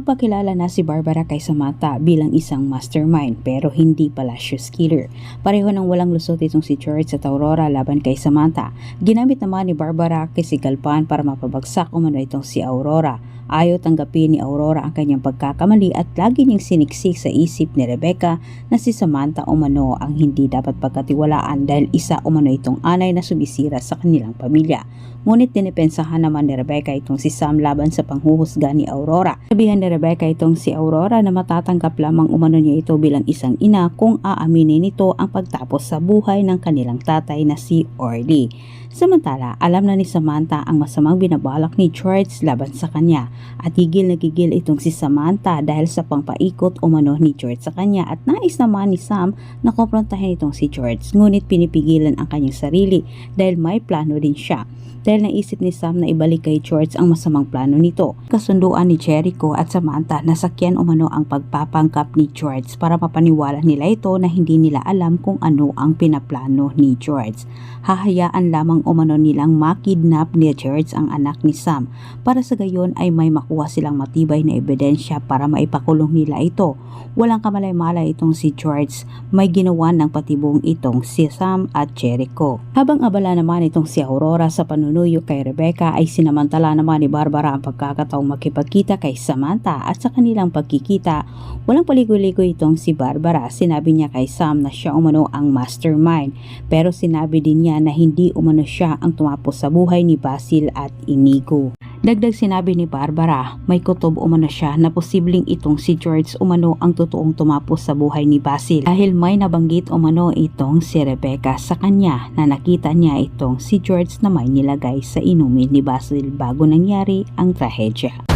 Nagpakilala na si Barbara kay Samantha bilang isang mastermind pero hindi pala siya killer. Pareho nang walang lusot itong si George at Aurora laban kay Samantha. Ginamit naman ni Barbara kay Sigalpan para mapabagsak umano itong si Aurora. Ayaw tanggapin ni Aurora ang kanyang pagkakamali at lagi niyang siniksik sa isip ni Rebecca na si Samantha umano ang hindi dapat pagkatiwalaan dahil isa umano itong anay na sumisira sa kanilang pamilya. Ngunit dinipensahan naman ni Rebecca itong si Sam laban sa panghuhusga ni Aurora. Sabihan ni Rebecca itong si Aurora na matatanggap lamang umano niya ito bilang isang ina kung aaminin nito ang pagtapos sa buhay ng kanilang tatay na si Orly. Samantala, alam na ni Samantha ang masamang binabalak ni George laban sa kanya at gigil na gigil itong si Samantha dahil sa pangpaikot umano ni George sa kanya at nais naman ni Sam na komprontahin itong si George ngunit pinipigilan ang kanyang sarili dahil may plano din siya dahil naisip ni Sam na ibalik kay George ang masamang plano nito. Kasunduan ni Jericho at Samantha na sakyan umano ang pagpapangkap ni George para mapaniwala nila ito na hindi nila alam kung ano ang pinaplano ni George. Hahayaan lamang umano nilang makidnap ni George ang anak ni Sam para sa gayon ay may makuha silang matibay na ebidensya para maipakulong nila ito. Walang kamalay-malay itong si George, may ginawa ng patibong itong si Sam at Jericho. Habang abala naman itong si Aurora sa panunuyo kay Rebecca ay sinamantala naman ni Barbara ang pagkakataong makipagkita kay Samantha at sa kanilang pagkikita, walang paligoy-ligoy itong si Barbara. Sinabi niya kay Sam na siya umano ang mastermind pero sinabi din niya na hindi umano siya ang tumapos sa buhay ni Basil at Inigo. Dagdag sinabi ni Barbara, may kutob umano siya na posibleng itong si George umano ang totoong tumapos sa buhay ni Basil dahil may nabanggit umano itong si Rebecca sa kanya na nakita niya itong si George na may nilagay sa inumin ni Basil bago nangyari ang trahedya.